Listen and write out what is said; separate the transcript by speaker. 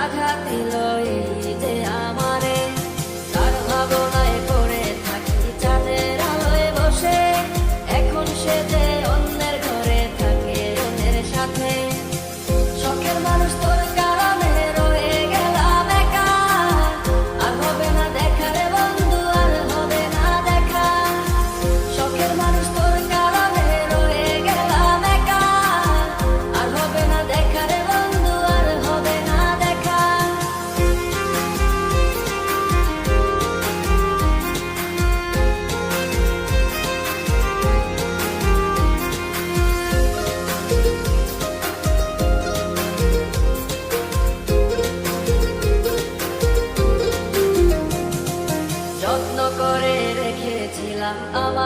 Speaker 1: আঘাত দিল